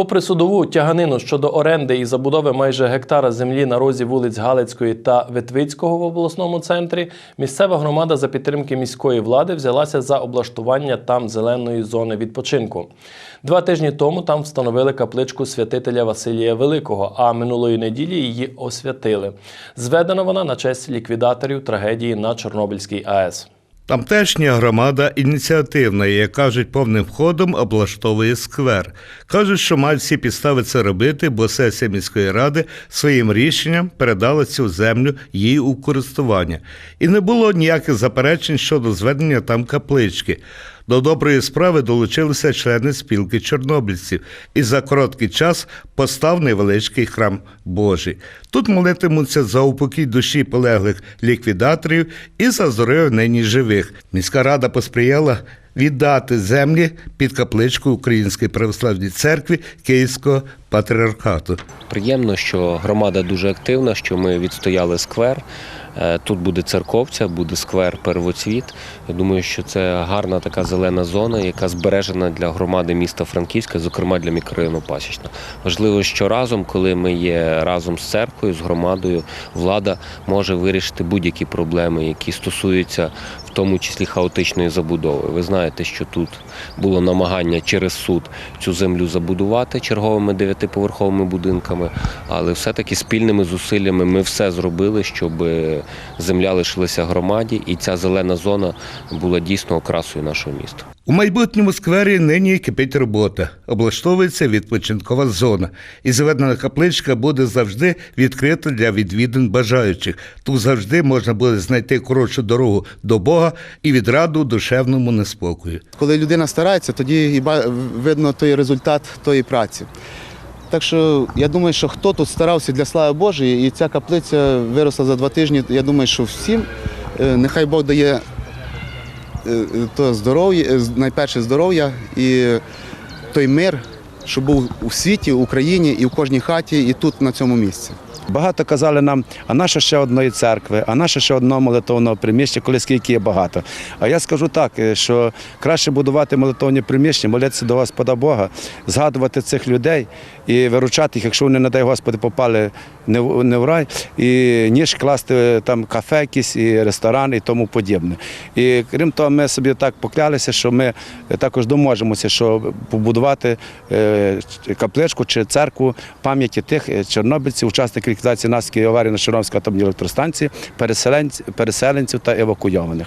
Попри судову тяганину щодо оренди і забудови майже гектара землі на розі вулиць Галицької та Ветвицького в обласному центрі, місцева громада за підтримки міської влади взялася за облаштування там зеленої зони відпочинку. Два тижні тому там встановили капличку святителя Василія Великого, а минулої неділі її освятили. Зведена вона на честь ліквідаторів трагедії на Чорнобильській АЕС. Тамтешня громада ініціативна, і, як кажуть, повним ходом облаштовує сквер. Кажуть, що мають всі підстави це робити, бо сесія міської ради своїм рішенням передала цю землю їй у користування. І не було ніяких заперечень щодо зведення там каплички. До доброї справи долучилися члени спілки чорнобильців, і за короткий час постав невеличкий храм Божий. Тут молитимуться за упокій душі полеглих ліквідаторів і за здоров'я нині живих. Міська рада посприяла віддати землі під капличку Української православної церкви Київського патріархату. Приємно, що громада дуже активна, що ми відстояли сквер. Е, Тут буде церковця, буде сквер первоцвіт. Я думаю, що це гарна така зелена зона, яка збережена для громади міста Франківська, зокрема для мікрорайону Пасічна. Важливо, що разом, коли ми є разом з церквою, з громадою, влада може вирішити будь-які проблеми, які стосуються в тому числі хаотичної забудови. Ви знаєте, що тут було намагання через суд цю землю забудувати черговими дев'ятиповерховими будинками, але все-таки спільними зусиллями ми все зробили, щоб земля лишилася громаді, і ця зелена зона була дійсно окрасою нашого міста. У майбутньому сквері нині кипить робота. Облаштовується відпочинкова зона. І зведена капличка буде завжди відкрита для відвідин бажаючих. Тут завжди можна буде знайти коротшу дорогу до Бога і відраду душевному неспокою. Коли людина старається, тоді і ба- видно той результат тої праці. Так що я думаю, що хто тут старався для слави Божої, і ця каплиця виросла за два тижні. Я думаю, що всім е, нехай Бог дає е, то здоров'я, е, найперше здоров'я і той мир, що був у світі, в Україні і в кожній хаті, і тут на цьому місці. Багато казали нам, а наша ще одної церкви, а наша ще одного молитовного приміщення, коли скільки є багато. А я скажу так, е, що краще будувати молитовні приміщення, молитися до Господа Бога, згадувати цих людей і виручати їх, якщо вони, не дай Господи, попали не в рай, і ніж класти е, там кафе, якісь і ресторан і тому подібне. І крім того, ми собі так поклялися, що ми також доможемося, що побудувати е, капличку чи церкву пам'яті тих е, чорнобильців, учасників ліквідації наслідків аварії на Чорнобильській атомній електростанції, переселенців та евакуйованих.